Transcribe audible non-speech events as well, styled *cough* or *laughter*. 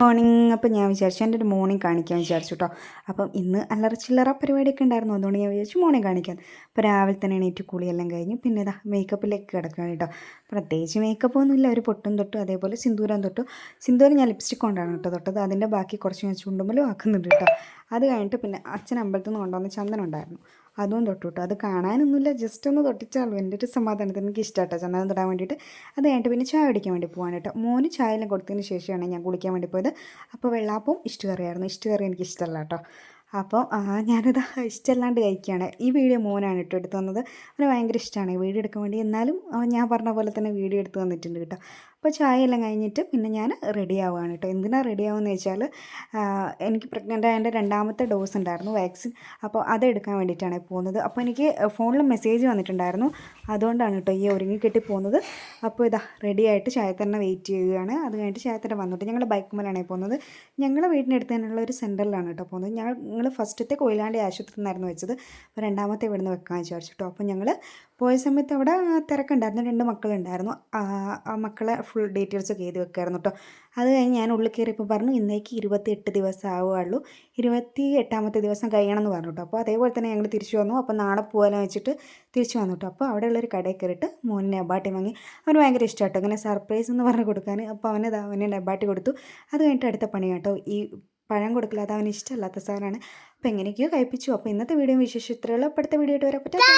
Morning അപ്പം ഞാൻ വിചാരിച്ചു എന്റെ ഒരു മോർണിംഗ് കാണിക്കാൻ വിചാരിച്ചു കേട്ടോ അപ്പം ഇന്ന് അല്ലറ ചില്ലറ പരിപാടിയൊക്കെ ഉണ്ടായിരുന്നു. അതുകൊണ്ട് ഞാൻ വിചാരിച്ചു മോർണിംഗ് കാണിക്കാൻ അപ്പോൾ രാവിലെ തന്നെ എണീറ്റ് കുളിയെല്ലാം കഴിഞ്ഞ് പിന്നെ ഇതാ മേക്കപ്പിലേക്ക് കിടക്കുകയാണ് കേട്ടോ പ്രത്യേകിച്ച് മേക്കപ്പ് ഒന്നുമില്ല ഒരു പൊട്ടും തൊട്ടു അതേപോലെ സിന്ദൂരം തൊട്ടു. സിന്ദൂരം ഞാൻ ലിപ്സ്റ്റിക് കൊണ്ടാണ് കേട്ടോ തൊട്ടത്. അതിന്റെ ബാക്കി കുറച്ച് ഞാൻ ചുണ്ടുമ്പലും ആക്കുന്നുണ്ട് കേട്ടോ അത് കഴിഞ്ഞിട്ട് പിന്നെ അച്ഛൻ അമ്പലത്തിൽ നിന്ന് കൊണ്ടുവന്ന ചന്ദനം ഉണ്ടായിരുന്നു. അതും തൊട്ടു കേട്ടോ അത് കാണാനൊന്നുമില്ല. ജസ്റ്റ് ഒന്ന് തൊട്ടിച്ചാളൂ എന്റെ ഒരു സമാധാനത്തിന് എനിക്ക് ഇഷ്ടമാട്ടോ ചന്ദനം തൊടാൻ വേണ്ടിയിട്ട്. അത് കഴിഞ്ഞിട്ട് പിന്നെ ചായ കുടിക്കാൻ വേണ്ടി പോകാൻ കേട്ടോ. മോന് ചായ എല്ലാം കൊടുത്തതിന് ശേഷമാണ് ഞാൻ കുളിക്കാൻ വേണ്ടി പോയത്. അപ്പോൾ വെള്ളാപ്പവും ഇഷ്ടകറിയായിരുന്നു. ഇഷ്ടകറി എനിക്ക് ഇഷ്ടമല്ല കേട്ടോ. അപ്പോൾ ഞാനിത് *laughs* ഇഷ്ടമല്ലാണ്ട് കഴിക്കുകയാണ് ഈ വീഡിയോ മോനാണ് കേട്ടോ എടുത്തു തന്നത്. അവന് ഭയങ്കര ഇഷ്ടമാണ് വീഡിയോ എടുക്കാൻ വേണ്ടി. എന്നാലും ഞാൻ പറഞ്ഞ പോലെ തന്നെ വീഡിയോ എടുത്ത് തന്നിട്ടുണ്ട് കേട്ടോ. അപ്പോൾ ചായ എല്ലാം കഴിഞ്ഞിട്ട് പിന്നെ ഞാൻ റെഡി ആവുകയാണ് കേട്ടോ. എന്തിനാണ് റെഡി ആവുമെന്ന് വെച്ചാൽ എനിക്ക് പ്രഗ്നന്റ് ആയതിന്റെ രണ്ടാമത്തെ ഡോസ് ഉണ്ടായിരുന്നു വാക്സിൻ അപ്പോൾ അതെടുക്കാൻ വേണ്ടിയിട്ടാണ് പോകുന്നത്. അപ്പോൾ എനിക്ക് ഫോണിൽ മെസ്സേജ് വന്നിട്ടുണ്ടായിരുന്നു. അതുകൊണ്ടാണ് കേട്ടോ ഈ ഒരുങ്ങി കെട്ടി പോകുന്നത്. അപ്പോൾ ഇതാ റെഡി ആയിട്ട് ചായത്തന്നെ വെയിറ്റ് ചെയ്യുകയാണ്. അത് കഴിഞ്ഞിട്ട് ചായത്തന്നെ വന്നിട്ട് ഞങ്ങൾ ബൈക്ക് മേലാണ് പോകുന്നത്. ഞങ്ങളുടെ വീടിനടുത്ത് തന്നെയുള്ള ഒരു സെന്ററിലാണ് കേട്ടോ പോകുന്നത്. ഞങ്ങൾ ഞങ്ങൾ ഫസ്റ്റത്തെ കൊയിലാണ്ടി ആശുപത്രിയിൽ നിന്നായിരുന്നു വെച്ചത്. അപ്പോൾ രണ്ടാമത്തെ ഇവിടെ നിന്ന് വെക്കാൻ വിചാരിച്ചു കേട്ടോ. അപ്പോൾ ഞങ്ങൾ പോയ സമയത്ത് അവിടെ തിരക്കുണ്ടായിരുന്നു. രണ്ട് മക്കളുണ്ടായിരുന്നു. ആ മക്കളെ ഫുൾ ഡീറ്റെയിൽസൊക്കെ എഴുതി വെക്കായിരുന്നു കേട്ടോ. അത് കഴിഞ്ഞ് ഞാൻ ഉള്ളിൽ കയറിയപ്പോൾ പറഞ്ഞു ഇന്നേക്ക് ഇരുപത്തി എട്ട് ദിവസം ആവുകയുള്ളൂ. ഇരുപത്തി എട്ടാമത്തെ ദിവസം കഴിയണം എന്ന് പറഞ്ഞു കേട്ടോ. അപ്പോൾ അതേപോലെ തന്നെ ഞങ്ങൾ തിരിച്ചു വന്നു. അപ്പോൾ നാളെ പോകാമെന്ന് വെച്ചിട്ട് തിരിച്ചു വന്നു കേട്ടോ അപ്പോൾ അവിടെയുള്ളൊരു കടയിൽ കയറിയിട്ട് മോനിനെ അബാട്ടി വാങ്ങി. അവന് ഭയങ്കര ഇഷ്ടമാട്ടോ. അങ്ങനെ സർപ്രൈസ് എന്ന് പറഞ്ഞ് കൊടുക്കാൻ. അപ്പോൾ അവന് അവനെ അബാട്ടി കൊടുത്തു. അത് കഴിഞ്ഞിട്ട് അടുത്ത പണി കേട്ടോ. ഈ പഴം കൊടുക്കില്ല അത് അവന് ഇഷ്ടമല്ലാത്ത സാധനമാണ്. അപ്പോൾ എങ്ങനെയൊക്കെയോ കഴിപ്പിച്ചു. അപ്പോൾ ഇന്നത്തെ വീഡിയോ വിശേഷം ഇത്രയുള്ള അപ്പോഴത്തെ വീഡിയോ ആയിട്ട് വരാൻ പറ്റാ